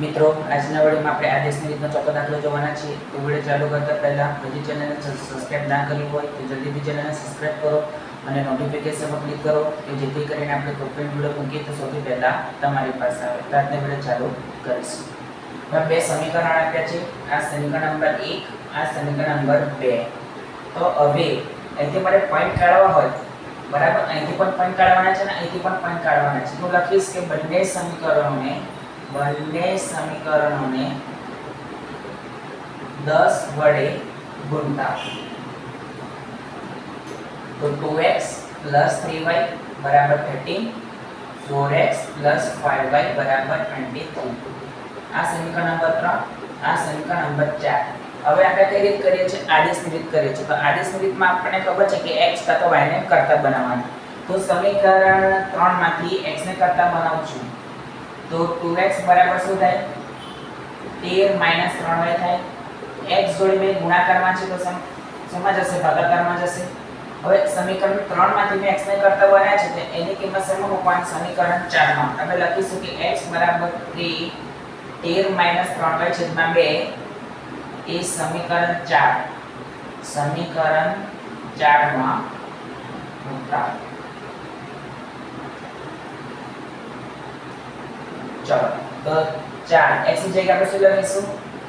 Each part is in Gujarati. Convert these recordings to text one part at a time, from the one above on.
મિત્રો, આજના વિડીયોમાં આપણે આદેશની રીતનો ચોક્કસ દાખલો જોવાના છીએ. તો વીડિયો ચાલુ કરતા પહેલા હજી ચેનલને સબસ્ક્રાઇબ ના કરી હોય તો જલ્દીથી ચેનલને સબસ્ક્રાઇબ કરો અને નોટિફિકેશન પર ક્લિક કરો કે જેથી કરીને આપણે કોઈ વીડિયો મૂકીએ તો સૌથી પહેલા તમારી પાસે આવે. તો આજનો વીડિયો ચાલુ કરીશું. બે સમીકરણ આપ્યા છે. આ સમીકરણ નંબર એક, આ સમીકરણ નંબર બે. તો હવે અહીંથી મારે પોઈન્ટ કાઢવા હોય. બરાબર? અહીંથી પણ પોઈન્ટ કાઢવાના છે ને અહીંથી પણ પોઈન્ટ કાઢવાના છે. હું લખીશ કે બંને સમીકરણોને બંને સમીકરણોને દસ વડે ગુણતા. તો 2x 3y બરાબર 13 4x 5y બરાબર 23 આ સમીકરણ નંબર ત્રણ, આ સમીકરણ નંબર ચાર. હવે આપણે કઈ રીત કરીએ છીએ? આદેશ રીત કરીએ છીએ. તો આદેશ રીતમાં આપણને ખબર છે કે એક્સ કાં તો વાયને કરતા બનાવવાનું. તો સમીકરણ 3 માંથી x ને કરતા બનાવું છું. તો 2x બરાબર શું થાય? 13 3y થાય. x જોડે મેં ગુણાકારમાં છે તો સમ શેમાં જશે, ભાગાકારમાં જશે. હવે સમીકરણ 3 માંથી મેં x ને કરતા બનાવ્યા છે તો એની કિંમત શેમાં મૂકવાની સમીકરણ 4 માં આપણે લખીશું કે x બરાબર 3 13 3y છેદમાં બે, એ સમીકરણ ચાર. સમીકરણ 4 માં મૂકતા ચલો. તો 4 x ની જગ્યાએ આપણે શું લખીશું?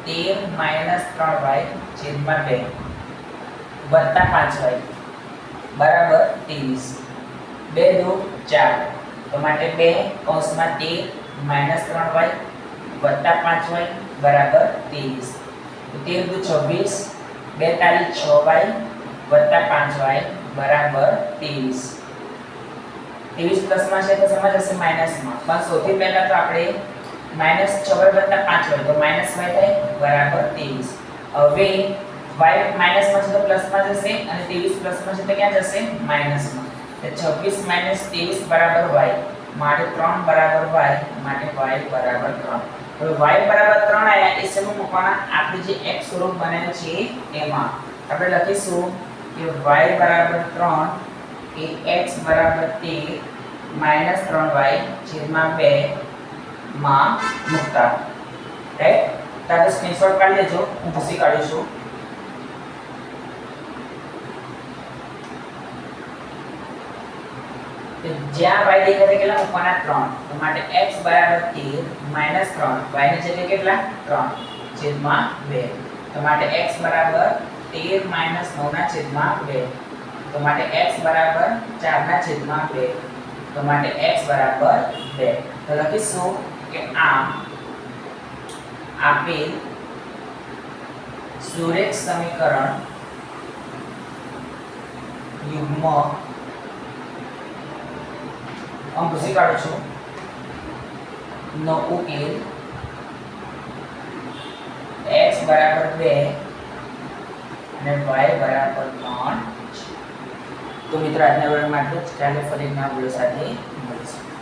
13 3y છેદમાં 2 વત્તા 5y બરાબર 23 2 દો 4 તો માટે 2 કૌંસમાં 13 3y વત્તા 5y બરાબર 23 તો 13 દુ 26 બે તારીખ 6y વત્તા 5y બરાબર 23 ત્રેવીસ પ્લસમાં છે તો સમજ હશે માઇનસમાં પણ સૌથી પહેલા તો આપણે માઇનસ વડે વત્તા પાંચ હોય તો માઇનસ વાય થાય બરાબર ત્રેવીસ. હવે વાય માઇનસમાં છે તો પ્લસમાં જશે અને ત્રેવીસ પ્લસમાં છે તો ક્યાં જશે? માઇનસમાં તો છવ્વીસ માઇનસ ત્રેવીસ બરાબર વાય માટે ત્રણ બરાબર વાય માટે વાય બરાબર ત્રણ. હવે વાય બરાબર ત્રણ આવ્યા એ સમય મૂકવાના. આપણે જે એક્સ સ્વરૂપ બનાવ્યું છે એમાં. આપણે લખીશું કે વાય બરાબર ત્રણ એ x બરાબર 13 માઇનસ ત્રણ વાય છેદમાં માં મૂકતા. રાઈટ તારે સ્ક્રીનશોટ કાઢી લેજો, હું ભૂસી કાઢીશું તો જ્યાં y દેખાય કેટલા મૂકવાના? ત્રણ. તો માટે x બરાબર 13 માઇનસ ત્રણ. y ની જગ્યાએ કેટલા? ત્રણ. છેદમાં બે. તો માટે x બરાબર 13 માઇનસ 9 ના છેદમાં બે. તો માટે x બરાબર 4 ના છેદમાં 2 તો માટે x બરાબર 2 તો લખીશું કે આમ આપેલ સુરેખ સમીકરણ યુગ્મ આમ ભૂસી કાઢું છું. નો ઉકેલ x બરાબર 2 અને y બરાબર 3 તો મિત્રો આજના વર્ગ માટે જ. કાલે ફરી નવા વીડિયો સાથે મળીશું.